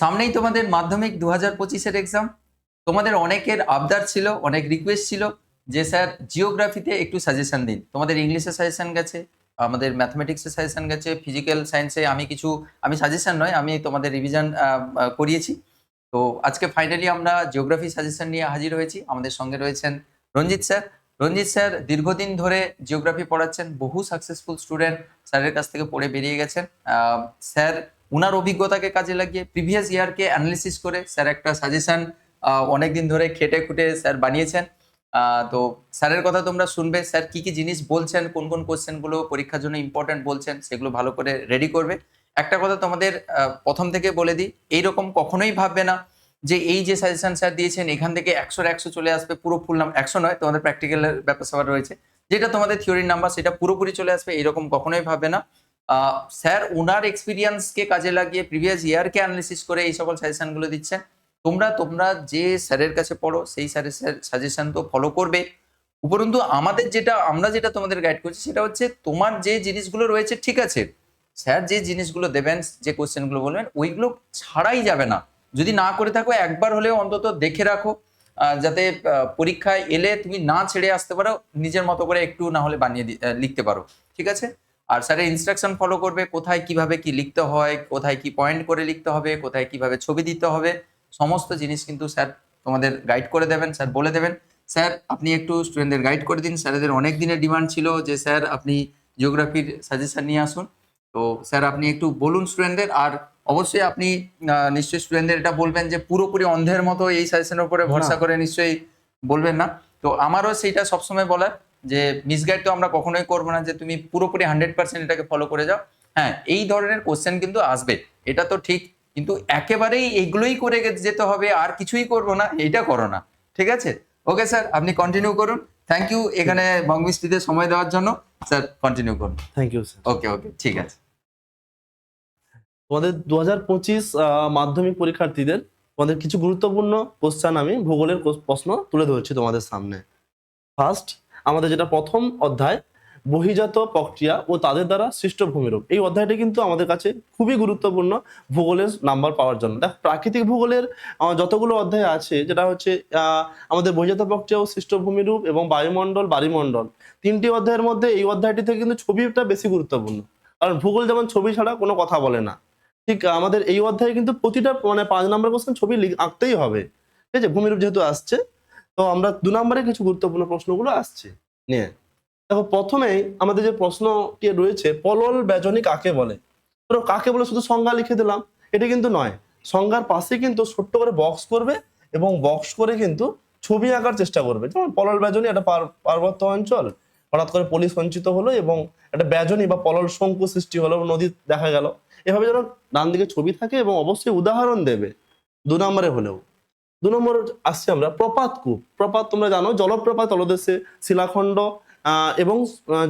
সামনেই তোমাদের মাধ্যমিক দু হাজার পঁচিশের এক্সাম তোমাদের অনেকের আবদার ছিল, অনেক রিকোয়েস্ট ছিল যে, স্যার জিওগ্রাফিতে একটু সাজেশন দিন। তোমাদের ইংলিশে সাজেশন গেছে, আমাদের ম্যাথমেটিক্সে সাজেশন গেছে ফিজিক্যাল সায়েন্সে আমি কিছু, আমি সাজেশন নয়, আমি তোমাদের রিভিশন করিয়েছি। তো আজকে ফাইনালি আমরা জিওগ্রাফি সাজেশন নিয়ে হাজির হয়েছি। আমাদের সঙ্গে রয়েছেন রঞ্জিত স্যার। রঞ্জিত স্যার দীর্ঘদিন ধরে জিওগ্রাফি পড়াচ্ছেন, বহু সাকসেসফুল স্টুডেন্ট স্যারের কাছ থেকে পড়ে বেরিয়ে গেছেন। স্যার উনার অভিজ্ঞতাকে কাজে লাগিয়ে প্রিভিয়াস ইয়ারকে অ্যানালিসিস করে স্যার একটা সাজেশন অনেকদিন ধরে খেটে খুঁটে স্যার বানিয়েছেন। তো স্যারের কথা তোমরা শুনবে। স্যার কি কি জিনিস বলছেন, কোন কোন কোশ্চেনগুলো পরীক্ষার জন্য ইম্পর্টেন্ট বলছেন, সেগুলো ভালো করে রেডি করবে। একটা কথা তোমাদের প্রথম থেকে বলে দিই, এইরকম কখনোই ভাববে না যে এই যে সাজেশন স্যার দিয়েছেন, এখান থেকে একশোর একশো চলে আসবে, পুরো ফুল নাম একশো নয়, তোমাদের প্র্যাকটিক্যালের ব্যাপার স্যাপার রয়েছে। যেটা তোমাদের থিওরির নাম্বার সেটা পুরোপুরি চলে আসবে এরকম কখনোই ভাববে না। স্যার ওনার এক্সপিরিয়েন্সকে কাজে লাগিয়ে প্রিভিয়াস ইয়ারকে অ্যানালিসিস করে এই সকল সাজেশনগুলো দিচ্ছেন। তোমরা তোমরা যে স্যারের কাছে পড়ো, সেই স্যারের সাজেশন তো ফলো করবে। উপরন্তু, আমাদের যেটা, আমরা যেটা তোমাদের গাইড করছি সেটা হচ্ছে, তোমার যে জিনিসগুলো রয়েছে, ঠিক আছে, স্যার যে জিনিসগুলো দেবেন, যে কোশ্চেনগুলো বলবেন, ওইগুলো ছাড়াই যাবে না। যদি না করে থাকো, একবার হলেও অন্তত দেখে রাখো যাতে পরীক্ষায় এলে তুমি না ছেড়ে আসতে পারো, নিজের মতো করে একটু না হলে বানিয়ে লিখতে পারো। ঠিক আছে? আর স্যারের ইনস্ট্রাকশন ফলো করবে কোথায় কীভাবে কি লিখতে হয় কোথায় কি পয়েন্ট করে লিখতে হবে কোথায় কীভাবে ছবি দিতে হবে সমস্ত জিনিস কিন্তু স্যার তোমাদের গাইড করে দেবেন স্যার বলে দেবেন। স্যার আপনি একটু স্টুডেন্টদের গাইড করে দিন স্যারেদের অনেক দিনের ডিমান্ড ছিল যে স্যার আপনি জিওগ্রাফির সাজেশন নিয়ে আসুন। তো স্যার আপনি একটু বলুন স্টুডেন্টদের আর অবশ্যই আপনি নিশ্চয়ই স্টুডেন্টদের এটা বলবেন যে পুরোপুরি অন্ধের মতো এই সাজেশনের উপরে ভরসা করে নিশ্চয়ই বলবেন না। তো আমারও সেইটা সবসময় বলার। যে মিসগাইড তো আমরা কখনোই করব না যে তুমি পুরোপুরি হান্ড্রেড পার্সেন্ট এটাকে ফলো করে যাও। হ্যাঁ এই ধরনের কোশ্চেন কিন্তু আসবে এটা তো ঠিক। কিন্তু একেবারেই এইগুলোই করে যেতে হবে আর কিছুই করব না এইটা করো না। ঠিক আছে? ওকে স্যার আপনি কন্টিনিউ করুন। থ্যাংক ইউ এখানে বঙ্গমিস্ত্রিতে সময় দেওয়ার জন্য। স্যার কন্টিনিউ করুন। Thank you sir okay okay ঠিক আছে। তোমাদের দু হাজার পঁচিশ মাধ্যমিক পরীক্ষার্থীদের তোমাদের কিছু গুরুত্বপূর্ণ কোশ্চেন আমি ভূগোলের প্রশ্ন তুলে ধরছি তোমাদের সামনে। ফার্স্ট আমাদের যেটা প্রথম অধ্যায়, বহিজাত প্রক্রিয়া ও তাদের দ্বারা সৃষ্ট ভূমিরূপ। এই অধ্যায়টি কিন্তু আমাদের কাছে খুবই গুরুত্বপূর্ণ ভূগোলের নাম্বার পাওয়ার জন্য। দেখ, প্রাকৃতিক ভূগোলের যতগুলো অধ্যায় আছে, যেটা হচ্ছে আমাদের বহিজাত প্রক্রিয়া ও সৃষ্ট ভূমিরূপ এবং বায়ুমণ্ডল বাড়িমণ্ডল তিনটি অধ্যায়ের মধ্যে এই অধ্যায়টি থেকে কিন্তু ছবিটা বেশি গুরুত্বপূর্ণ। কারণ ভূগোল যেমন ছবি ছাড়া কোনো কথা বলে না। ঠিক আমাদের এই অধ্যায়ে কিন্তু প্রতিটা মানে পাঁচ নম্বর কোশ্চেন ছবি আঁকতেই হবে। ঠিক আছে? ভূমিরূপ যেহেতু আসছে তো আমরা দু নম্বরে কিছু গুরুত্বপূর্ণ প্রশ্নগুলো আসছে নিয়ে। দেখো, প্রথমেই আমাদের যে প্রশ্নটি রয়েছে, পলল ব্যজনী কাকে বলে? ধরো, কাকে বলে? শুধু সংজ্ঞা লিখে দিলাম। এটা কিন্তু নয়। সংজ্ঞার পাশে কিন্তু ছোট্ট করে বক্স করবে এবং বক্স করে কিন্তু ছবি আঁকার চেষ্টা করবে। যেমন পলল ব্যজনী একটা পার- পার্বত্য অঞ্চল। হঠাৎ করে পলি সঞ্চিত হলো এবং একটা ব্যজনী বা পলল শঙ্কু সৃষ্টি হলো, নদী দেখা গেল। এভাবে যেন ডান দিকে ছবি থাকে এবং অবশ্যই উদাহরণ দেবে। দু নম্বরে হলেও। দু নম্বর আসছি আমরা প্রপাত কূপ। প্রপাত তোমরা জানো, জলপ্রপাত তলদেশে শিলাখণ্ড এবং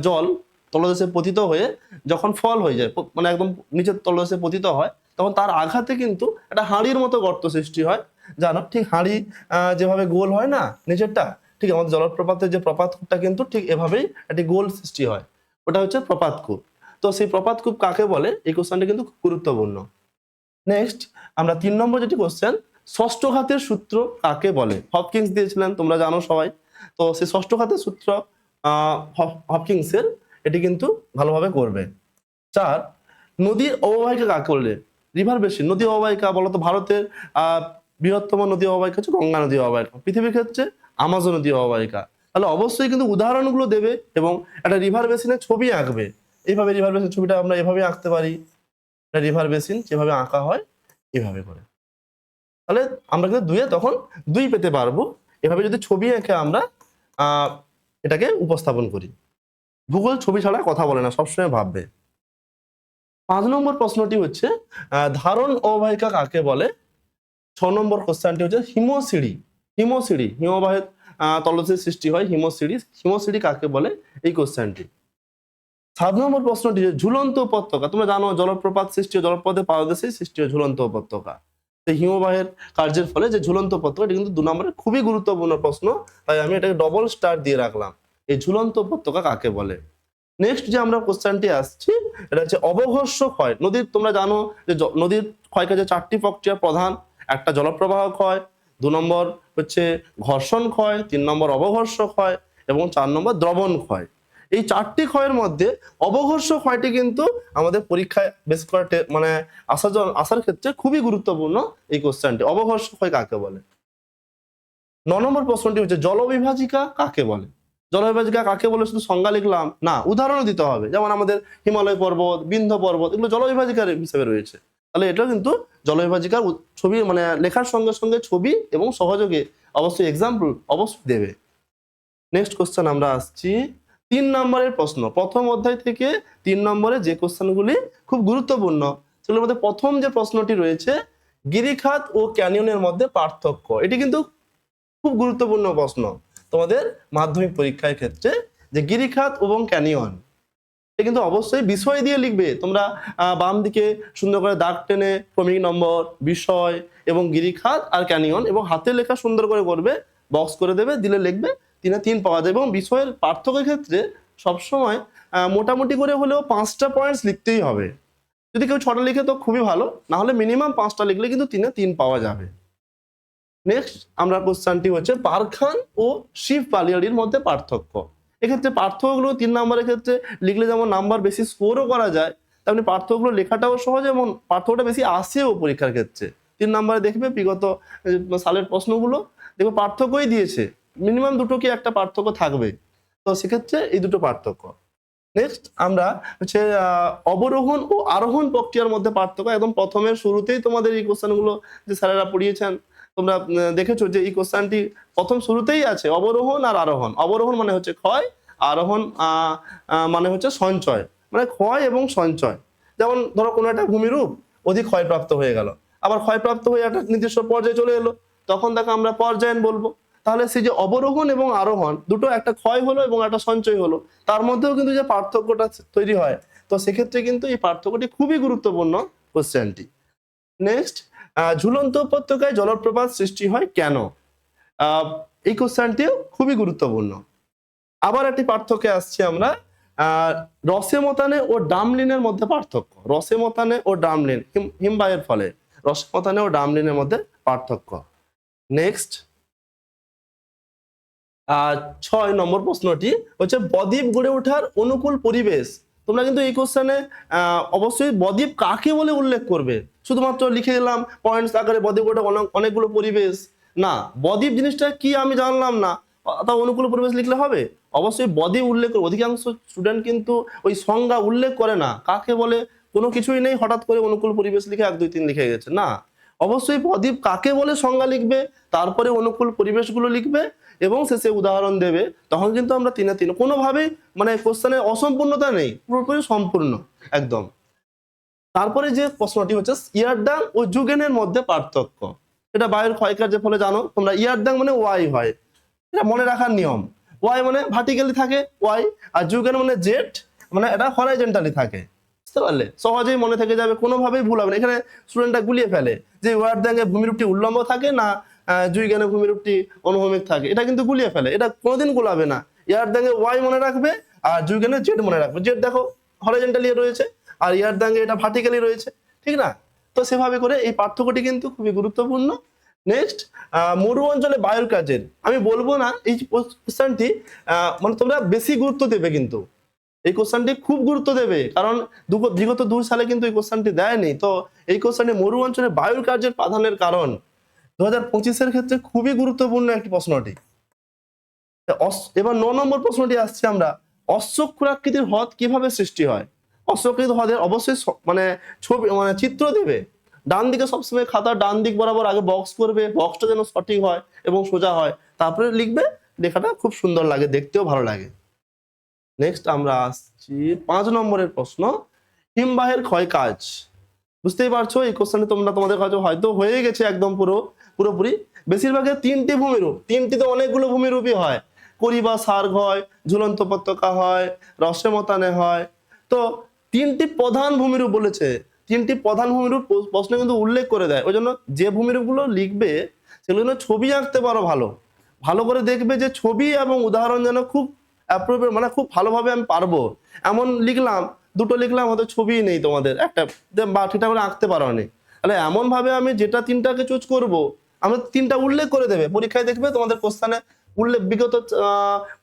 জল তলদেশে পতিত হয়ে যখন ফল হয়ে যায় মানে একদম নিচের তলদেশে পতিত হয়, তখন তার আঘাতে কিন্তু একটা হাঁড়ির মতো গর্ত সৃষ্টি হয়। জানো, ঠিক হাঁড়ি যেভাবে গোল হয় না নিচেরটা, ঠিক আমাদের জলপ্রপাতের যে প্রপাত কূপটা কিন্তু ঠিক এভাবেই একটি গোল সৃষ্টি হয়। ওটা হচ্ছে প্রপাত কূপ। তো সেই প্রপাত কূপ কাকে বলে? এই কোশ্চেনটা কিন্তু খুব গুরুত্বপূর্ণ। নেক্সট আমরা তিন নম্বর যেটি কোশ্চেন ষষ্ঠ ঘাতের সূত্র কাকে বলে? হপকিংস দিয়েছিলেন, তোমরা জানো সবাই। তো সেই ষষ্ঠ ঘাতের সূত্র হপকিংসের এটি কিন্তু ভালোভাবে করবে। চার, নদীর অববাহিকা কাকে বলে? রিভার বেসিন নদী অববাহিকা, বলতো ভারতের বৃহত্তম নদী অববাহিকা হচ্ছে গঙ্গা নদী অববাহিকা। পৃথিবীর ক্ষেত্রে আমাজন নদী অববাহিকা। তাহলে অবশ্যই কিন্তু উদাহরণগুলো দেবে এবং একটা রিভার বেসিনের ছবি আঁকবে। এইভাবে রিভার বেসিন ছবিটা আমরা এভাবে আঁকতে পারি। রিভার বেসিন যেভাবে আঁকা হয়, এভাবে করে। তাহলে আমরা কিন্তু দুয়ে তখন দুই পেতে পারব। এভাবে যদি ছবি এঁকে আমরা এটাকে উপস্থাপন করি। ভূগোল ছবি ছাড়া কথা বলে না, সবসময় ভাববে। পাঁচ নম্বর প্রশ্নটি হচ্ছে ধারণ অববাহিকা কাকে বলে? ছ নম্বর কোশ্চেনটি হচ্ছে হিমশিড়ি হিমশিড়ি হিমবাহের তলদেশে সৃষ্টি হয় হিমশিড়ি হিমশিড়ি কাকে বলে? এই কোশ্চেনটি। সাত নম্বর প্রশ্নটি ঝুলন্ত উপত্যকা, তোমরা জানো জলপ্রপাত সৃষ্টি জলপ্রপাতের পাদদেশেই সৃষ্টি হয় ঝুলন্ত উপত্যকা। তো হিমবাহের কার্যের ফলে যে ঝুলন্ত উপত্যকা এটা কিন্তু দু নম্বরের খুবই গুরুত্বপূর্ণ প্রশ্ন। তাই আমি এটাকে ডবল স্টার দিয়ে রাখলাম। এই ঝুলন্ত উপত্যকা কাকে বলে? নেক্সট যে আমরা কোশ্চেনটি আসছি, এটা হচ্ছে অবঘর্ষ ক্ষয় নদীর, তোমরা জানো যে নদীর ক্ষয়কাজের চারটি প্রক্রিয়া প্রধান। একটা জলপ্রবাহ ক্ষয় দু নম্বর হচ্ছে ঘর্ষণ ক্ষয়, তিন নম্বর অবঘর্ষ ক্ষয় এবং চার নম্বর দ্রবণ ক্ষয়। এই চারটি ক্ষয়ের মধ্যে অবঘর্ষ ক্ষয়টি কিন্তু আমাদের পরীক্ষায় বেশ করে টে- মানে জন- আসার ক্ষেত্রে খুবই গুরুত্বপূর্ণ এই কোশ্চেনটি অবঘর্ষ ক্ষয় কাকে বলে? ন নম্বর প্রশ্নটি হচ্ছে, জলবিভাজিকা কাকে বলে? জলবিভাজিকা কাকে বলে? শুধু সংজ্ঞা লিখলাম না, উদাহরণও দিতে হবে। যেমন আমাদের হিমালয় পর্বত, বিন্ধ্য পর্বত, এগুলো জলবিভাজিকার হিসেবে রয়েছে। তাহলে এটাও কিন্তু জলবিভাজিকার ছবি মানে লেখার সঙ্গে সঙ্গে ছবি এবং সহযোগে অবশ্যই এক্সাম্পল অবশ্যই দেবে। নেক্সট কোশ্চেন আমরা আসছি। তিন নম্বরের প্রশ্ন। প্রথম অধ্যায় থেকে তিন নম্বরে যে কোশ্চেনগুলি খুব গুরুত্বপূর্ণ, সেগুলোর মধ্যে প্রথম যে প্রশ্নটি রয়েছে, গিরিখাত ও ক্যানিয়নের মধ্যে পার্থক্য। এটি কিন্তু খুব গুরুত্বপূর্ণ প্রশ্ন তোমাদের মাধ্যমিক পরীক্ষার ক্ষেত্রে, যে গিরিখাত এবং ক্যানিয়ন। এটা কিন্তু অবশ্যই বিষয় দিয়ে লিখবে। তোমরা বাম দিকে সুন্দর করে দাগ টেনে ক্রমিক নম্বর, বিষয় এবং গিরিখাত আর ক্যানিয়ন এবং হাতে লেখা সুন্দর করে করবে, বক্স করে দেবে, দিলে লিখবে তিনে তিন পাওয়া যায় এবং বিষয়ের পার্থক্যের ক্ষেত্রে সবসময় মোটামুটি করে হলেও পাঁচটা পয়েন্টস লিখতেই হবে। যদি কেউ ছটা লিখে তো খুবই ভালো, না হলে মিনিমাম পাঁচটা লিখলে কিন্তু তিনে তিন পাওয়া যাবে। নেক্সট আমরা কোশ্চানটি হচ্ছে পারখান ও শিব পালিয়াড়ির মধ্যে পার্থক্য। এক্ষেত্রে পার্থক্যগুলো তিন নম্বরের ক্ষেত্রে লিখলে যেমন নাম্বার বেশি স্কোরও করা যায়, তেমনি পার্থক্যগুলো লেখাটাও সহজ এবং পার্থক্যটা বেশি আসেও পরীক্ষার ক্ষেত্রে। তিন নম্বরে দেখবে বিগত সালের প্রশ্নগুলো, দেখবে পার্থক্যই দিয়েছে। মিনিমাম দুটো কি একটা পার্থক্য থাকবে? তো সেক্ষেত্রে এই দুটো পার্থক্য। নেক্সট আমরা হচ্ছে অবরোহণ ও আরোহণ প্রক্রিয়ার মধ্যে পার্থক্য। একদম প্রথমের শুরুতেই তোমাদের এই কোশ্চেনগুলো যে স্যারেরা পড়িয়েছেন, তোমরা দেখেছ যে এই কোশ্চেনটি প্রথম শুরুতেই আছে, অবরোহণ আর আরোহণ। অবরোহণ মানে হচ্ছে ক্ষয়, আরোহণ মানে হচ্ছে সঞ্চয়। মানে ক্ষয় এবং সঞ্চয়। যেমন ধরো কোনো একটা ভূমিরূপ অধিক ক্ষয়প্রাপ্ত হয়ে গেল। আবার ক্ষয়প্রাপ্ত হয়ে একটা নির্দিষ্ট পর্যায়ে চলে এলো। তখন তাকে আমরা পর্যায়ন বলব। তাহলে সেই যে অবরোহণ এবং আরোহণ, দুটো একটা ক্ষয় হলো এবং একটা সঞ্চয় হলো, তার মধ্যেও কিন্তু যে পার্থক্যটা তৈরি হয়। তো সেক্ষেত্রে কিন্তু এই পার্থক্যটি খুবই গুরুত্বপূর্ণ কোশ্চেনটি নেক্সট ঝুলন্ত উপত্যকায় জলপ্রপাত সৃষ্টি হয় কেন? এই কোশ্চেনটিও খুবই গুরুত্বপূর্ণ। আবার একটি পার্থক্যে আসছি আমরা। রসে মতানে ও ডামলিনের মধ্যে পার্থক্য। রসে মতানে ও ডামলিন, হিম- হিমবাহের ফলে রসে মতানে ও ডামলিনের মধ্যে পার্থক্য। নেক্সট ছয় নম্বর প্রশ্নটি হচ্ছে, বদ্বীপ গড়ে ওঠার অনুকূল পরিবেশ। তোমরা কিন্তু এই কোশ্চেনে অবশ্যই বদ্বীপ কাকে বলে উল্লেখ করবে? শুধুমাত্র লিখে দিলাম পয়েন্টস আকারে বদ্বীপ গড়ে অনেক- অনেকগুলো পরিবেশ। না, বদ্বীপ জিনিসটা কি আমি জানলাম না। তা অনুকূল পরিবেশ লিখলে হবে? অবশ্যই বদ্বীপ উল্লেখ করে অধিকাংশ স্টুডেন্ট কিন্তু ওই সংজ্ঞা উল্লেখ করে না। কাকে বলে? কোনো কিছুই নেই, হঠাৎ করে অনুকূল পরিবেশ লিখে এক, দুই, তিন লিখে গেছে। না অবশ্যই প্রদীপ কাকে বলে সংজ্ঞা লিখবে, তারপরে অনুকূল পরিবেশগুলো লিখবে এবং শেষে উদাহরণ দেবে। তখন কিন্তু আমরা তিনে তিন, কোনোভাবেই মানে কোশ্চেনের অসম্পূর্ণতা নেই, পুরোপুরি সম্পূর্ণ, একদম। তারপরে যে প্রশ্নটি হচ্ছে ইয়ারডাং ও যুগেনের মধ্যে পার্থক্য। এটা বায়ুর ক্ষয়কার যে ফলে জানো, তোমরা ইয়ারডাং মানে ওয়াই হয়। এটা মনে রাখার নিয়ম। ওয়াই মানে ভার্টিক্যালি থাকে, ওয়াই, আর যুগেন মানে জেট মানে এটা হরাইজেন্টালি থাকে। বুঝতে পারলে? সহজেই মনে থেকে যাবে, কোনোভাবেই ভুল হবে না। এখানে স্টুডেন্টরা গুলিয়ে ফেলে যে ওয়ার্ড ওয়ার্ডাঙ্গে ভূমিরূপটি উল্লম্ব থাকে না জুই জুইগানে ভূমিরূপটি অনুভূমিক থাকে। এটা কিন্তু গুলিয়ে ফেলে। এটা কোনোদিন গুলাবে না। ইয়ার দাঙ্গে ওয়াই মনে রাখবে আর জুই জুইগানে জেড মনে রাখবে। জেড দেখো হরাইজেন্টালি রয়েছে আর ইয়ার দাঙ্গে এটা ভার্টিক্যালি রয়েছে। ঠিক না? তো সেভাবে করে এই পার্থক্যটি কিন্তু খুবই গুরুত্বপূর্ণ। নেক্সট মরু অঞ্চলে বায়ুর কাজের। আমি বলব না, এই কোশ্চেনটি মানে তোমরা বেশি গুরুত্ব দেবে কিন্তু। এই কোশ্চেনটি খুব গুরুত্ব দেবে। কারণ বিগত দুই সালে কিন্তু এই কোশ্চেনটি দেয়নি। তো এই কোশ্চেনে মরু অঞ্চলে বায়ুর কার্যের প্রাধান্যের কারণ। দু হাজার পঁচিশের ক্ষেত্রে খুবই গুরুত্বপূর্ণ একটি প্রশ্নটি। এবার ন নম্বর প্রশ্নটি আসছে আমরা। অশ্বক্ষুরাকৃতির হ্রদ কীভাবে সৃষ্টি হয়? অশ্বকৃত হ্রদের অবশ্যই মানে ছবি মানে চিত্র দেবে। ডান দিকে সবসময় খাতার ডান দিক বরাবর আগে বক্স করবে বক্সটা যেন সঠিক হয় এবং সোজা হয়। তারপরে লিখবে, লেখাটা খুব সুন্দর লাগে, দেখতেও ভালো লাগে। নেক্সট আমরা আসছি পাঁচ নম্বরের প্রশ্ন। হিমবাহের ক্ষয় কাজ বুঝতেই পারছ? এই কোশ্চেনে তোমরা তোমাদের কাছে হয়তো হয়ে গেছে একদম পুরো, পুরোপুরি। বেশিরভাগের তিনটি ভূমিরূপ। তিনটিতে অনেকগুলো ভূমিরূপই হয়। করি বা সার্গ হয় ঝুলন্ত উপত্যকা হয়, রসে মতানে হয়। তো তিনটি প্রধান ভূমিরূপ বলেছে। তিনটি প্রধান ভূমিরূপ প্রশ্ন কিন্তু উল্লেখ করে দেয়। ওই জন্য যে ভূমিরূপগুলো লিখবে, সেগুলো ছবি আঁকতে পারো ভালো। ভালো করে দেখবে যে ছবি এবং উদাহরণ যেন খুব অ্যাপ্রোপ্রিয়েট মানে খুব ভালোভাবে আমি পারব। এমন লিখলাম, দুটো লিখলাম, হয়তো ছবি নেই তোমাদের। একটা দে- বা ঠিকঠাক করে আঁকতে পারো নি তাহলে এমনভাবে আমি যেটা তিনটাকে চুজ করব আমরা তিনটা উল্লেখ করে দেবে। পরীক্ষায় দেখবে তোমাদের কোশ্চানে উল্লেখ, বিগত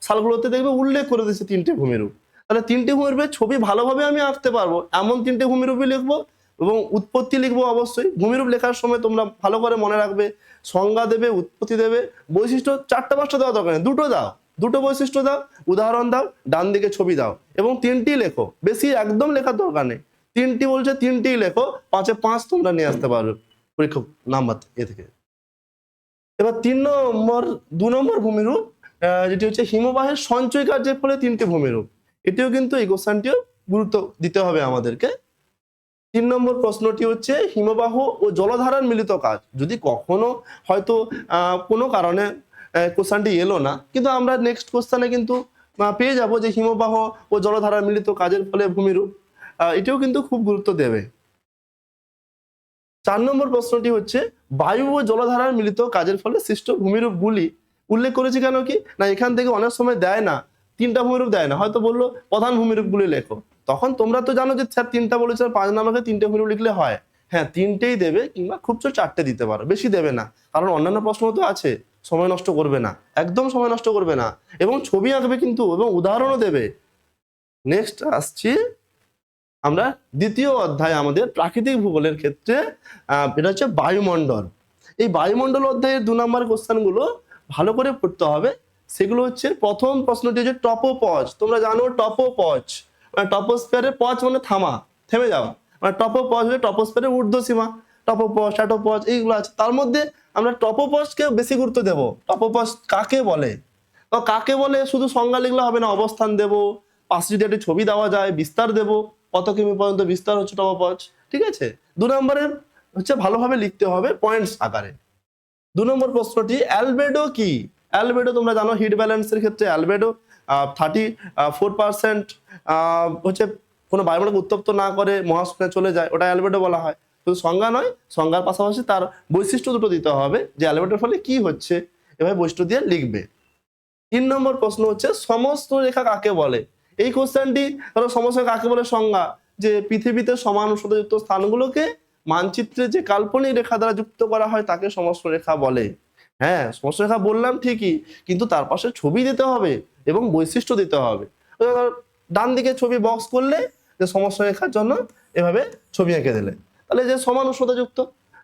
সালগুলোতে দেখবে উল্লেখ করে দিয়েছে তিনটে ভূমিরূপ তাহলে তিনটে ভূমিরূপের ছবি ভালোভাবে আমি আঁকতে পারব। এমন তিনটে ভূমিরূপই লিখব এবং উৎপত্তি লিখব অবশ্যই। ভূমিরূপ লেখার সময় তোমরা ভালো করে মনে রাখবে, সংজ্ঞা দেবে, উৎপত্তি দেবে। বৈশিষ্ট্য চারটা, পাঁচটা দেওয়া দরকার দুটো দাও। দুটো বৈশিষ্ট্য দাও, উদাহরণ দাও, ডান দিকে ছবি দাও এবং তিনটি লেখো। বেশি একদম লেখার দরকার নেই। তিনটি বলছে তিনটি লেখো, পাঁচে পাঁচ তোমরা নিয়ে আসতে পারো পরীক্ষক, নাম্বার এ থেকে। এবার তিন নম্বর, দু নম্বর ভূমিরূপ যেটি হচ্ছে হিমবাহের সঞ্চয় কার্যের ফলে তিনটি ভূমিরূপ। এটিও কিন্তু এই কোশ্চানটিও গুরুত্ব দিতে হবে আমাদেরকে। তিন নম্বর প্রশ্নটি হচ্ছে, হিমবাহ ও জলধারার মিলিত কাজ। যদি কখনো হয়তো কোনো কারণে কোশ্চানটি এলো না। কিন্তু আমরা নেক্সট কোশ্চানে কিন্তু পেয়ে যাব যে হিমবাহ ও জলধারার মিলিত কাজের ফলে ভূমিরূপ। এটিও কিন্তু খুব গুরুত্ব দেবে। চার নম্বর প্রশ্নটি হচ্ছে, বায়ু ও জলধারার মিলিত কাজের ফলে সৃষ্ট ভূমিরূপগুলি উল্লেখ করেছি কেন কি? না, এখান থেকে অনেক সময় দেয় না। তিনটা ভূমিরূপ দেয় না। হয়তো বলল, প্রধান ভূমিরূপগুলি লেখো। তখন তোমরা তো জানো যে স্যার তিনটা বলেছে পাঁচ নাম্বারকে তিনটে ভূমিরূপ লিখলে হয়। হ্যাঁ তিনটেই দেবে কিংবা খুব চারটে দিতে পারো, বেশি দেবে না। কারণ অন্যান্য প্রশ্ন তো আছে। সময় নষ্ট করবে না, একদম সময় নষ্ট করবে না। এবং ছবি আঁকবে কিন্তু, এবং উদাহরণও দেবে। নেক্সট আসছি আমরা দ্বিতীয় অধ্যায় আমাদের প্রাকৃতিক ভূগোলের ক্ষেত্রে এটা হচ্ছে বায়ুমণ্ডল। এই বায়ুমণ্ডল অধ্যায়ের দু নম্বর কোশ্চেনগুলো ভালো করে পড়তে হবে। সেগুলো হচ্ছে প্রথম প্রশ্নটি হচ্ছে টপোপজ। তোমরা জানো টপোপজ। মানে টপোস্ফিয়ারের পজ মানে থামা, থেমে যাওয়া। মানে টপোপজ হচ্ছে টপোস্ফিয়ারের ঊর্ধ্ব সীমা টপোপজ স্ট্যাটোপজ এইগুলো আছে। তার মধ্যে আমরা টপোপজকে বেশি গুরুত্ব দেব। টপোপজ কাকে বলে? তো কাকে বলে? শুধু সংজ্ঞা লিখলে হবে না, অবস্থান দেব, পাশে যদি একটি ছবি দেওয়া যায়, বিস্তার দেব, কত কিমি পর্যন্ত বিস্তার হচ্ছে টপোপজ ঠিক আছে? দু নম্বরের হচ্ছে ভালোভাবে লিখতে হবে পয়েন্টস আকারে। দু নম্বর প্রশ্নটি অ্যালবেডো কি? অ্যালবেডো তোমরা জানো হিট ব্যালেন্সের ক্ষেত্রে অ্যালবেডো থার্টি ফোর পার্সেন্ট হচ্ছে কোনো বায়ুমণ্ডলকে উত্তপ্ত না করে মহাশূন্যে চলে যায়, ওটা অ্যালবেডো বলা হয়। শুধু সংজ্ঞা নয়, সংজ্ঞার পাশাপাশি তার বৈশিষ্ট্য দুটো দিতে হবে যে অ্যালবেডোর ফলে কি হচ্ছে, এভাবে বৈশিষ্ট্য দিয়ে লিখবে। তিন নম্বর প্রশ্ন হচ্ছে, সমস্ত রেখা কাকে বলে? এই কোশ্চেনটি ধরো সমস্ত কাকে বলে? সংজ্ঞা। যে পৃথিবীতে সমান উষ্ণতাযুক্ত স্থানগুলোকে মানচিত্রে যে কাল্পনিক রেখা দ্বারা যুক্ত করা হয়, তাকে সমস্ত রেখা বলে। হ্যাঁ সমস্ত রেখা বললাম ঠিকই, কিন্তু তার পাশে ছবি দিতে হবে এবং বৈশিষ্ট্য দিতে হবে। ডান দিকে ছবি বক্স করলে যে সমস্ত রেখার জন্য এভাবে ছবি এঁকে দিলে। তাহলে যে সমান উষ্ণতাযুক্ত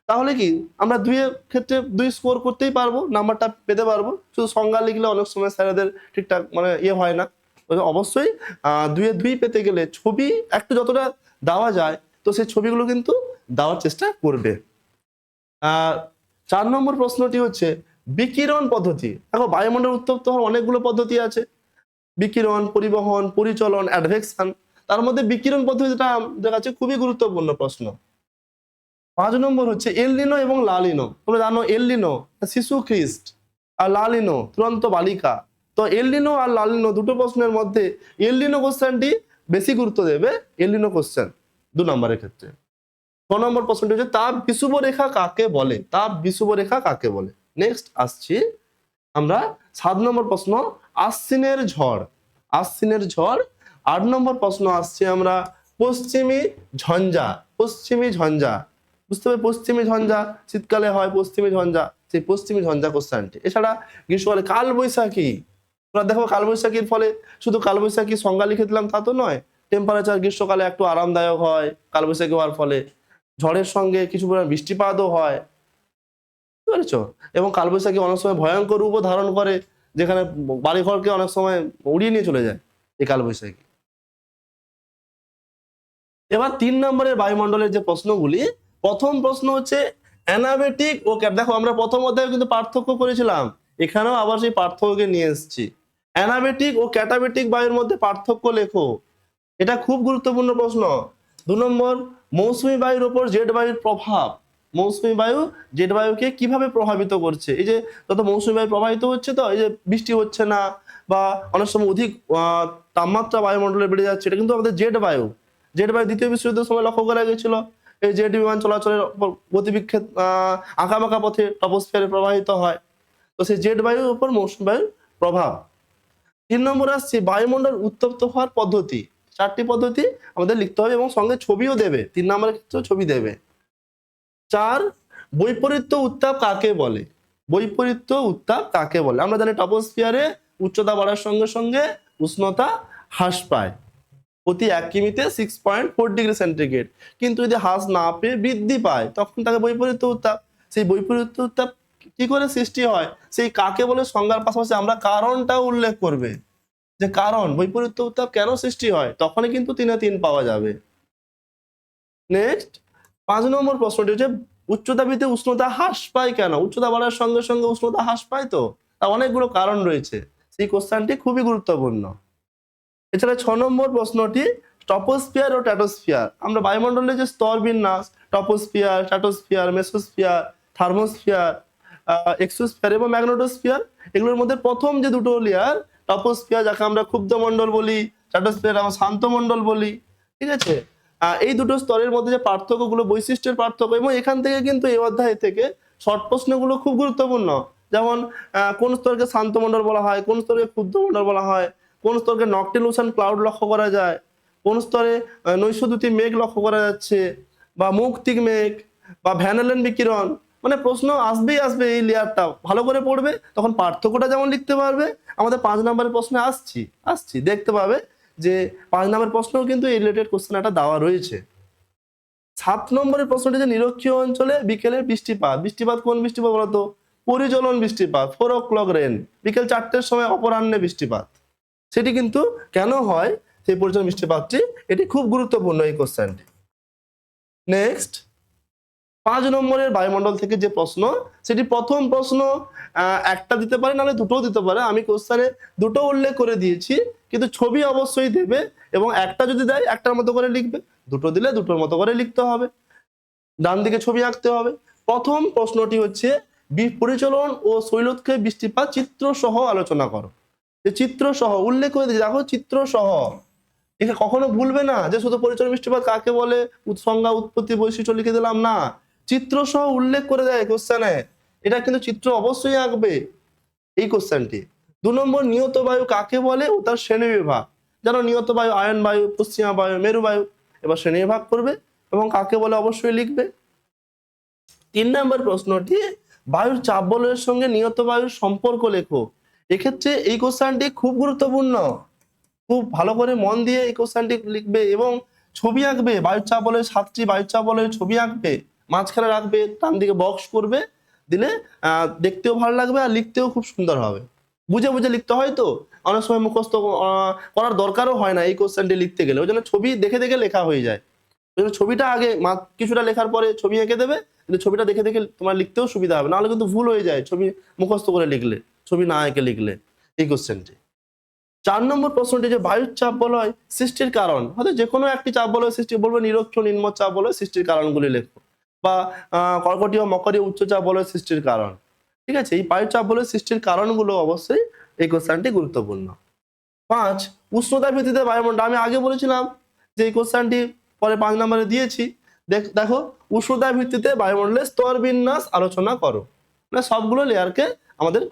তাহলে কি আমরা দুইয়ের ক্ষেত্রে দুই স্কোর করতেই পারব, নাম্বারটা পেতে পারব। শুধু সংজ্ঞা লিখলে অনেক সময় স্যারেদের ঠিকঠাক মানে ইয়ে হয় না। অবশ্যই দুইয়ে দুই পেতে গেলে ছবি একটু যতটা দেওয়া যায়, তো সেই ছবিগুলো কিন্তু দেওয়ার চেষ্টা করবে। চার নম্বর প্রশ্নটি হচ্ছে, বিকিরণ পদ্ধতি। দেখো, বায়ুমণ্ডল উত্তপ্ত হওয়ার অনেকগুলো পদ্ধতি আছে। বিকিরণ, পরিবহন, পরিচলন অ্যাডভেকশন তার মধ্যে বিকিরণ পদ্ধতিটা আমাদের কাছে খুবই গুরুত্বপূর্ণ প্রশ্ন। পাঁচ নম্বর হচ্ছে এললিনো এবং লালিনো। তোমরা জানো এললিনো শিশু খ্রিস্ট আর লালিনো তুরন্ত বালিকা। তো এললিনো আর লালিনো দুটো প্রশ্নের মধ্যে এললিনো কোশ্চেনটি বেশি গুরুত্ব দেবে এললিনো কোশ্চেন দু নম্বরের ক্ষেত্রে। ছ নম্বর প্রশ্নটি হচ্ছে, তাপ বিষুব রেখা কাকে বলে? তাপ বিষুব রেখা কাকে বলে? নেক্সট আসছি আমরা সাত নম্বর প্রশ্ন, আশ্বিনের ঝড়। আশ্বিনের ঝড়, আট নম্বর প্রশ্ন আসছে আমরা পশ্চিমী ঝঞ্ঝা পশ্চিমী ঝঞ্ঝা। বুঝতে হবে পশ্চিমী ঝঞ্ঝা, শীতকালে হয় পশ্চিমী ঝঞ্ঝা, সেই পশ্চিমী ঝঞ্ঝা কোশ্চেনটি এছাড়া গ্রীষ্মকালে কাল বৈশাখী তোমরা দেখো কালবৈশাখীর ফলে শুধু কালবৈশাখী সংজ্ঞা লিখে দিলাম তা তো নয় টেম্পারেচার গ্রীষ্মকালে একটু আরামদায়ক হয় কালবৈশাখী হওয়ার ফলে। ঝড়ের সঙ্গে কিছু পরিমাণ বৃষ্টিপাতও হয়। বুঝতে এবং কালবৈশাখী অনেক সময় ভয়ঙ্কর রূপও ধারণ করে, যেখানে বাড়িঘরকে অনেক সময় উড়িয়ে নিয়ে চলে যায় এই কালবৈশাখী। এবার তিন নম্বরের বায়ুমণ্ডলের যে প্রশ্নগুলি প্রথম প্রশ্ন হচ্ছে অ্যানাবেটিক ও ক্যাপ। দেখো, আমরা প্রথম অধ্যায়ে কিন্তু পার্থক্য করেছিলাম। এখানেও আবার সেই পার্থক্যকে নিয়ে এসেছি। অ্যানাবেটিক ও ক্যাটাবেটিক বায়ুর মধ্যে পার্থক্য লেখো। এটা খুব গুরুত্বপূর্ণ প্রশ্ন। দু নম্বর, মৌসুমী বায়ুর ওপর জেট বায়ুর প্রভাব। মৌসুমী বায়ু জেট বায়ুকে কীভাবে প্রভাবিত করছে? এই যে, যত মৌসুমী বায়ু প্রভাবিত হচ্ছে তো, এই যে বৃষ্টি হচ্ছে না বা অনেক সময় অধিক তাপমাত্রা বায়ুমণ্ডলে বেড়ে যাচ্ছে, এটা কিন্তু আমাদের জেট বায়ু। জেট বায়ু দ্বিতীয় বিশ্বযুদ্ধের সময় লক্ষ্য করা গেছিল। এই জেট বিমান চলাচলের গতিবিক্ষেপ আঁকাবাঁকা পথে টপোস্ফিয়ারে প্রবাহিত হয়। তো সেই জেট বায়ুর উপর মৌসুমী বায়ুর প্রভাব। তিন নম্বর আসছে বায়ুমণ্ডল উত্তপ্ত হওয়ার পদ্ধতি। চারটি পদ্ধতি আমাদের লিখতে হবে এবং সঙ্গে ছবিও দেবে। তিন নম্বরের ক্ষেত্রেও ছবি দেবে। চার, বৈপরীত্য উত্তাপ কাকে বলে? বৈপরীত্য উত্তাপ কাকে বলে? আমরা জানি টপোস্ফিয়ারে উচ্চতা বাড়ার সঙ্গে সঙ্গে উষ্ণতা হ্রাস পায়। প্রতি এক কিমিতে six point four degree centigrade কিন্তু যদি হ্রাস না পেয়ে বৃদ্ধি পায়, তখন তাকে বৈপরীত্য উত্তাপ। সেই বৈপরীত্য উত্তাপ কি করে সৃষ্টি হয়? সেই কাকে বলে সংজ্ঞার পাশাপাশি আমরা কারণটাও উল্লেখ করবে। যে কারণ, বৈপরীত্য উত্তাপ কেন সৃষ্টি হয়? তখনই কিন্তু তিনে তিন পাওয়া যাবে। নেক্সট পাঁচ নম্বর প্রশ্নটি হচ্ছে, উচ্চতা বৃদ্ধি উষ্ণতা হ্রাস পায় কেন? উচ্চতা বাড়ার সঙ্গে সঙ্গে উষ্ণতা হ্রাস পায় তো? তা অনেকগুলো কারণ রয়েছে। সেই কোশ্চেনটি খুবই গুরুত্বপূর্ণ। এছাড়া ছ নম্বর প্রশ্নটি, টপোস্ফিয়ার ও ট্যাটোস্ফিয়ার। আমরা বায়ুমণ্ডলের যে স্তর বিন্যাস, troposphere, stratosphere, mesosphere, thermosphere exosphere এবং ম্যাগনেটোস্ফিয়ার, এগুলোর মধ্যে প্রথম যে দুটো লেয়ার টপোস্ফিয়ার, যাকে আমরা ক্ষুব্ধ মণ্ডল বলি, ট্যাটোস্ফিয়ার আমরা শান্ত মণ্ডল বলি, ঠিক আছে? এই দুটো স্তরের মধ্যে যে পার্থক্যগুলো, বৈশিষ্ট্যের পার্থক্য, এবং এখান থেকে কিন্তু এই অধ্যায় থেকে শর্ট প্রশ্নগুলো খুব গুরুত্বপূর্ণ। যেমন কোন স্তরকে শান্ত মণ্ডল বলা হয়, কোন স্তরকে ক্ষুদ্র মণ্ডল বলা হয় কোন স্তরকে নকটিলুশন ক্লাউড লক্ষ্য করা যায়? কোন স্তরে নৈশদ্যুতি মেঘ লক্ষ্য করা যাচ্ছে? বা মৌক্তিক মেঘ? বা ভ্যানেলেন বিকিরণ? মানে প্রশ্ন আসবেই আসবে এই লেয়ারটা। ভালো করে পড়বে, তখন পার্থক্যটা যেমন লিখতে পারবে, আমাদের পাঁচ নম্বরের প্রশ্নে আসছি আসছি, দেখতে পাবে যে পাঁচ নম্বরের প্রশ্নেও কিন্তু এই রিলেটেড কোশ্চেন একটা দেওয়া রয়েছে। সাত নম্বরের প্রশ্নটি যে নিরক্ষীয় অঞ্চলে বিকেলে বৃষ্টিপাত বৃষ্টিপাত কোন বৃষ্টিপাত বলতো? পরিচলন বৃষ্টিপাত ফোর ও ক্লক রেন বিকেল চারটের সময় অপরাহ্নে বৃষ্টিপাত। সেটি কিন্তু কেন হয়? সেই পরিচলন বৃষ্টিপাতটি এটি খুব গুরুত্বপূর্ণ এই কোশ্চেনটি নেক্সট পাঁচ নম্বরের বায়ুমণ্ডল থেকে যে প্রশ্ন, সেটি প্রথম প্রশ্ন একটা দিতে পারে, নাহলে দুটোও দিতে পারে। আমি কোশ্চেনে দুটো উল্লেখ করে দিয়েছি, কিন্তু ছবি অবশ্যই দেবে এবং একটা যদি দেয়, একটার মতো করে লিখবে। দুটো দিলে দুটোর মতো করে লিখতে হবে। ডান দিকে ছবি আঁকতে হবে। প্রথম প্রশ্নটি হচ্ছে পরিচলন ও শৈলোৎক্ষে বৃষ্টিপাত চিত্র সহ আলোচনা করো। যে চিত্র সহ উল্লেখ করে দিয়েছে দেখো চিত্র সহ এখানে কখনো ভুলবে না যে শুধু পরিচয় বৃষ্টিপাত কাকে বলে সংজ্ঞা, উৎপত্তি, বৈশিষ্ট্য লিখে দিলাম না। চিত্র সহ উল্লেখ করে দেয় কোশ্চেনে এটা কিন্তু চিত্র অবশ্যই আঁকবে এই কোশ্চেনটি দু নম্বর, নিয়ত বায়ু কাকে বলে ও তার শ্রেণি বিভাগ। যেন নিয়ত বায়ু, আয়ন বায়ু, পশ্চিমা বায়ু, মেরু বায়ু এবার শ্রেণি বিভাগ করবে এবং কাকে বলে অবশ্যই লিখবে। তিন নম্বর প্রশ্নটি, বায়ুর চাপ বলয়ের সঙ্গে নিয়ত বায়ুর সম্পর্ক লেখো। এক্ষেত্রে এই কোশ্চেনটি খুব গুরুত্বপূর্ণ। খুব ভালো করে মন দিয়ে এই কোশ্চেনটি লিখবে এবং ছবি আঁকবে বায়ুর চাপ বলয়ের সাতটি বায়ুর চাপ বলয়ের ছবি আঁকবে, মাঝখানে রাখবে ডান দিকে বক্স করবে, দিলে দেখতেও ভালো লাগবে আর লিখতেও খুব সুন্দর হবে। বুঝে বুঝে লিখতে হয় তো? অনেক সময় মুখস্থ করার দরকারও হয় না এই কোশ্চেনটি লিখতে গেলে। ওই জন্য ছবি দেখে দেখে লেখা হয়ে যায়। ওই জন্য ছবিটা আগে কিছুটা লেখার পরে ছবি এঁকে দেবে, কিন্তু ছবিটা দেখে দেখে তোমার লিখতেও সুবিধা হবে। নাহলে কিন্তু ভুল হয়ে যায় ছবি মুখস্থ করে লিখলে। ছবি না এঁকে লিখলে, এই কোশ্চেনটি চার নম্বর প্রশ্নটি যে বায়ুর চাপ বলয় সৃষ্টির কারণ হয়তো যে কোনো একটি চাপ বলয় সৃষ্টি, বলবে নিরক্ষ নিম্ন চাপ বলয় সৃষ্টির কারণগুলি লেখো, বা কর্কটীয় মকরীয় উচ্চচাপ বলয় সৃষ্টির কারণ। ঠিক আছে? এই বায়ুর চাপ বলয় সৃষ্টির কারণগুলো অবশ্যই এই কোশ্চেনটি গুরুত্বপূর্ণ। পাঁচ উষ্ণতা ভিত্তিতে বায়ুমণ্ডল। আমি আগে বলেছিলাম যে এই কোশ্চেনটি পরে পাঁচ নম্বরে দিয়েছি। দেখ- দেখো উষ্ণতা ভিত্তিতে বায়ুমণ্ডলের স্তর বিন্যাস আলোচনা করো। মানে সবগুলো লেয়ারকে আমাদের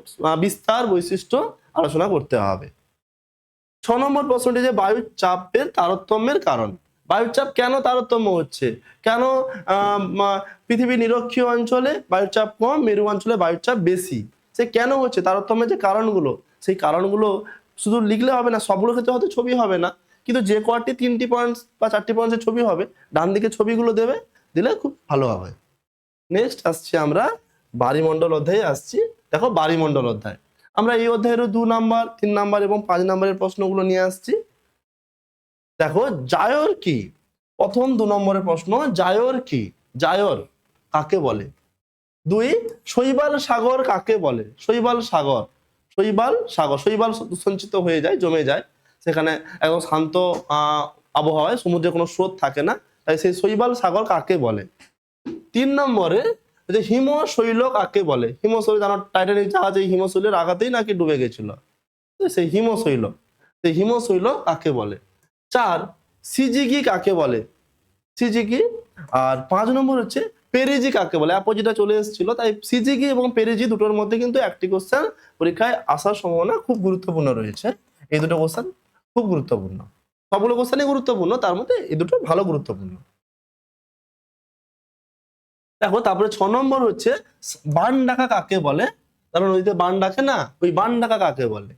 বিস্তার বৈশিষ্ট্য আলোচনা করতে হবে। ছ নম্বর প্রশ্নটি যে বায়ুর চাপের তারতম্যের কারণ। বায়ুর চাপ কেন তারতম্য হচ্ছে? কেন পৃথিবীর নিরক্ষীয় অঞ্চলে বায়ুর চাপ কম, মেরু অঞ্চলে বায়ুর চাপ বেশি? সে কেন হচ্ছে? তারতম্যের যে কারণগুলো, সেই কারণগুলো শুধু লিখলে হবে না সবগুলো ক্ষেত্রে হয়তো ছবি হবে না। কিন্তু যে কয়টি, তিনটি পয়েন্ট বা চারটি পয়েন্টের ছবি হবে ডান দিকে ছবিগুলো দেবে, দিলে খুব ভালো হবে। নেক্সট আসছি আমরা বাড়িমণ্ডল অধ্যায়ে আসছি। দেখো বাড়িমণ্ডল অধ্যায়। আমরা এই অধ্যায়েরও দু নাম্বার, তিন নাম্বার এবং পাঁচ নাম্বারের প্রশ্নগুলো নিয়ে আসছি। দেখো, জায়র কি? প্রথম দু নম্বরের প্রশ্ন, জায়র কি? জায়র কাকে বলে? দুই, শৈবাল সাগর কাকে বলে? শৈবাল সাগর শৈবাল সাগর, শৈবাল সঞ্চিত হয়ে যায়, জমে যায়। সেখানে একদম শান্ত আবহাওয়ায় সমুদ্রে কোনো স্রোত থাকে না। তাই সেই শৈবাল সাগর কাকে বলে? তিন নম্বরে যে হিমশৈল কাকে বলে? হিমশৈল, জানো টাইটানিক জাহাজে, এই হিমশৈলের আঘাতেই নাকি ডুবে গেছিল। সেই হিমশৈল সেই হিমশৈল কাকে বলে? চার, সিজিগি কাকে বলে? সিজিগি, আর পাঁচ নম্বর হচ্ছে পেরিজি কাকে বলে? অ্যাপোজিটা চলে এসেছিল, তাই সিজিগি এবং পেরিজি দুটোর মধ্যে কিন্তু একটি কোশ্চেন পরীক্ষায় আসার সম্ভাবনা খুব গুরুত্বপূর্ণ রয়েছে। এই দুটো কোশ্চেন খুব গুরুত্বপূর্ণ। সবগুলো কোশ্চেনই গুরুত্বপূর্ণ, তার মধ্যে এই দুটো ভালো গুরুত্বপূর্ণ। দেখো, তারপরে ছ নম্বর হচ্ছে, বান ডাকা কাকে বলে? তারা নদীতে বান ডাকে না, ওই বান ডাকা কাকে বলে?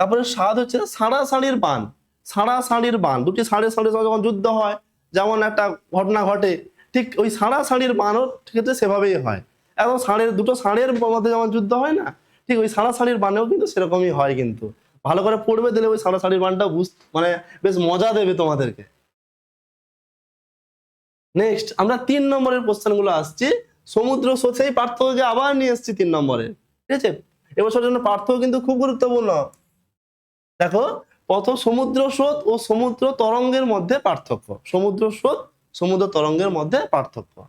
তারপরে সাত হচ্ছে, সাড়া সাড়ির বান। সাড়া সাড়ির বান, দুটি সাড়ে সাড়ে যখন যুদ্ধ হয়, যেমন একটা ঘটনা ঘটে, ঠিক ওই সাড়া সাড়ির বানও ক্ষেত্রে সেভাবেই হয়। এবং ষাঁড়ের দুটো ষাঁড়ের মধ্যে যেমন যুদ্ধ হয় না, ঠিক ওই সাড়া সাড়ির বানেও কিন্তু সেরকমই হয় কিন্তু। ভালো করে পড়বে দিলে ওই সাড়া সাড়ির বানটা বুঝ মানে বেশ মজা দেবে তোমাদেরকে। নেক্সট আমরা তিন নম্বরের কোশ্চেনগুলো আসছি। সমুদ্র সেই পার্থক্যকে আবার নিয়ে এসেছি তিন নম্বরে। ঠিক আছে? এবছর জন্য পার্থক্য কিন্তু খুব গুরুত্বপূর্ণ। দেখো, প্রথম সমুদ্র স্রোত ও সমুদ্র তরঙ্গের মধ্যে পার্থক্য। সমুদ্র স্রোত, সমুদ্র তরঙ্গের মধ্যে পার্থক্য।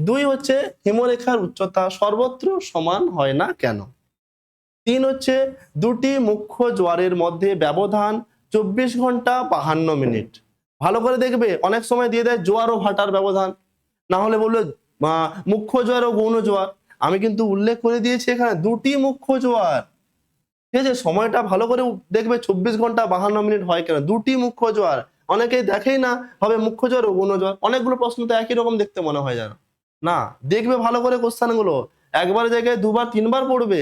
দুই হচ্ছে, হিমরেখার উচ্চতা সর্বত্র সমান হয় না কেন? তিন হচ্ছে, দুটি মুখ্য জোয়ারের মধ্যে ব্যবধান চব্বিশ ঘণ্টা বাহান্ন মিনিট। ভালো করে দেখবে। অনেক সময় দিয়ে দেয় জোয়ার ও ভাটার ব্যবধান। না হলে বলল মুখ্য জোয়ার ও গৌণ জোয়ার। আমি কিন্তু উল্লেখ করে দিয়েছি এখানে দুটি মুখ্য জোয়ার। ঠিক আছে, সময়টা ভালো করে দেখবে, চব্বিশ ঘণ্টা বাহান্ন মিনিট হয় কেন? দুটি মুখ্য জোয়ার। অনেকেই দেখেই না হবে মুখ্য জোয়ার ও গৌণ জোয়ার। অনেকগুলো প্রশ্ন তো একই রকম দেখতে মনে হয় যেন। না, দেখবে ভালো করে কোশ্চেনগুলো একবার জায়গায় দুবার, তিনবার পড়বে।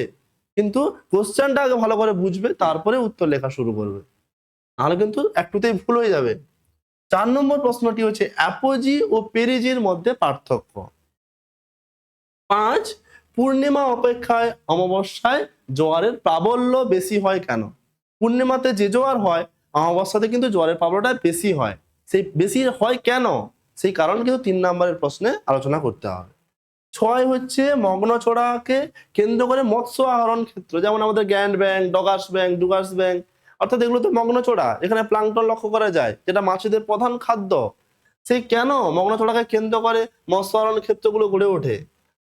কিন্তু কোশ্চেনটা আগে ভালো করে বুঝবে, তারপরে উত্তর লেখা শুরু করবে। নাহলে কিন্তু একটুতেই ভুল হয়ে যাবে। চার নম্বর প্রশ্নটি হচ্ছে অ্যাপোজি ও পেরিজির মধ্যে পার্থক্য। পাঁচ, পূর্ণিমা অপেক্ষায় অমাবস্যায় জোয়ারের প্রাবল্য বেশি হয় কেন? পূর্ণিমাতে যে জোয়ার হয়, অমাবস্যাতে কিন্তু জোয়ারের প্রাবল্যটা বেশি হয়। সেই বেশি হয় কেন? সেই কারণ কিন্তু তিন নম্বরের প্রশ্নে আলোচনা করতে হবে। ছয় হচ্ছে মগ্নচড়াকে কেন্দ্র করে মৎস্য আহরণ ক্ষেত্র, যেমন আমাদের Grand Bank, Dogger Bank, Dogger Bank অর্থাৎ এগুলো তো মগ্নচড়া এখানে প্লাঙ্কটন লক্ষ্য করা যায়, যেটা মাছেদের প্রধান খাদ্য। সেই কেন মগ্নচড়াকে কেন্দ্র করে মৎস্য আহরণ ক্ষেত্রগুলো গড়ে ওঠে?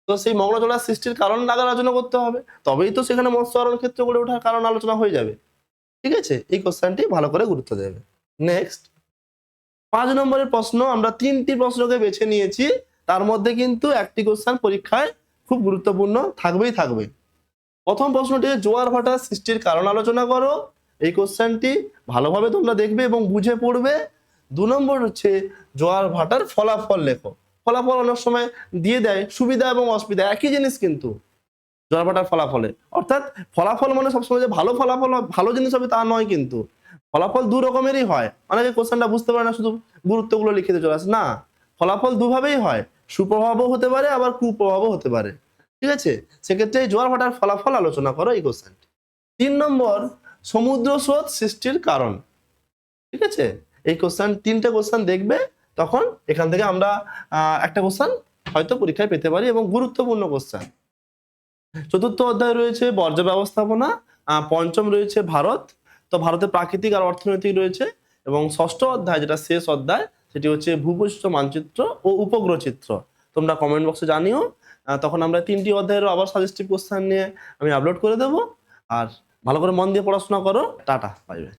তো সেই মগ্নচড়া সৃষ্টির কারণ আগে আলোচনা করতে হবে, তবেই তো সেখানে মৎস্য আহরণ ক্ষেত্র গড়ে ওঠার কারণ আলোচনা হয়ে যাবে। ঠিক আছে? এই কোশ্চেনটি ভালো করে গুরুত্ব দেবে। নেক্সট পাঁচ নম্বরের প্রশ্ন, আমরা তিনটি প্রশ্নকে বেছে নিয়েছি, তার মধ্যে কিন্তু একটি কোশ্চেন পরীক্ষায় খুব গুরুত্বপূর্ণ থাকবেই থাকবে। প্রথম প্রশ্নটি জোয়ার ভাটার সৃষ্টির কারণ আলোচনা করো। এই কোশ্চেনটি ভালোভাবে তোমরা দেখবে এবং বুঝে পড়বে। দু নম্বর হচ্ছে জোয়ার ভাটার ফলাফল লেখো। ফলাফল অনেক সময় দিয়ে দেয়, সুবিধা এবং অসুবিধা, একই জিনিস কিন্তু জোয়ার ভাটার ফলাফলে। অর্থাৎ ফলাফল মানে সবসময় যে ভালো ফলাফল, ভালো জিনিস হবে তা নয় কিন্তু। ফলাফল দু রকমেরই হয়। অনেকে কোশ্চেনটা বুঝতে পারে না, শুধু গুরুত্বগুলো লিখে চলে আসে। না, ফলাফল দুভাবেই হয়। সুপ্রভাবও হতে পারে, আবার কুপ্রভাবও হতে পারে। ঠিক আছে? সেক্ষেত্রে এই জোয়ার ভাটার ফলাফল আলোচনা করো এই কোশ্চেনটি। তিন নম্বর সমুদ্র স্রোত সৃষ্টির কারণ। ঠিক আছে? এই কোশ্চেন তিনটে কোশ্চেন দেখবে, তখন এখান থেকে আমরা একটা কোশ্চেন হয়তো পরীক্ষায় পেতে পারি এবং গুরুত্বপূর্ণ কোশ্চেন চতুর্থ অধ্যায় রয়েছে বর্জ্য ব্যবস্থাপনা পঞ্চম রয়েছে ভারত। তো ভারতে প্রাকৃতিক আর অর্থনৈতিক রয়েছে এবং ষষ্ঠ অধ্যায় যেটা শেষ অধ্যায়, সেটি হচ্ছে ভূপৃষ্ঠ মানচিত্র ও উপগ্রহ চিত্র। তোমরা কমেন্ট বক্সে জানিও। তখন আমরা তিনটি অধ্যায়েরও আবার সাজেস্টিভ কোশ্চেন নিয়ে আমি আপলোড করে দেবো। আর ভালো করে মন দিয়ে পড়াশোনা করো টাটা বাই